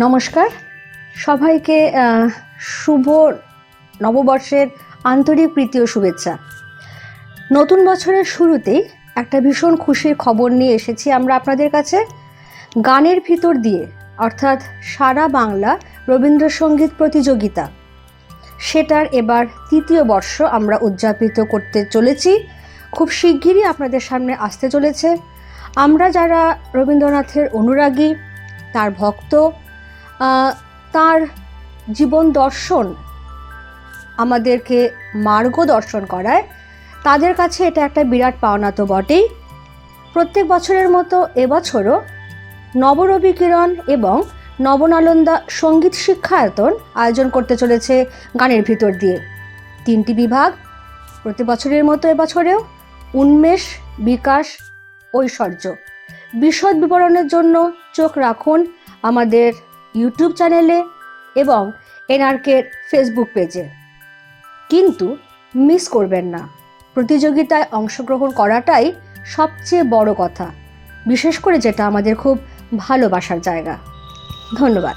নমস্কার। সবাইকে শুভ নববর্ষের আন্তরিক প্রীতি ও শুভেচ্ছা। নতুন বছরের শুরুতেই একটা ভীষণ খুশির খবর নিয়ে এসেছি আমরা আপনাদের কাছে। গানের ভিতর দিয়ে, অর্থাৎ সারা বাংলা রবীন্দ্রসঙ্গীত প্রতিযোগিতা। সেটার এবার তৃতীয় বর্ষ আমরা উদযাপিত করতে চলেছি। খুব শিগগিরই আপনাদের সামনে আসতে চলেছে। আমরা যারা রবীন্দ্রনাথের অনুরাগী, তার ভক্ত তার জীবন দর্শন আমাদেরকে মার্গদর্শন করায়। তাদের কাছে এটা একটা বিরাট পাওনা তো বটেই। প্রত্যেক বছরের মতো এবছরও নবরবি কিরণ এবং নবনালন্দা সংগীত শিক্ষায়তন আয়োজন করতে চলেছে গানের ভিতর দিয়ে। তিনটি বিভাগ প্রতি বছরের মতো এবছরেও উন্মেষ, বিকাশ, ঐশ্বর্য। বিশদ বিবরণের জন্য চোখ রাখুন আমাদের ইউটিউব চ্যানেলে এবং এনআরকের ফেসবুক পেজে। কিন্তু মিস করবেন না। প্রতিযোগিতায় অংশগ্রহণ করাটাই সবচেয়ে বড় কথা, বিশেষ করে যেটা আমাদের খুব ভালোবাসার জায়গা। ধন্যবাদ।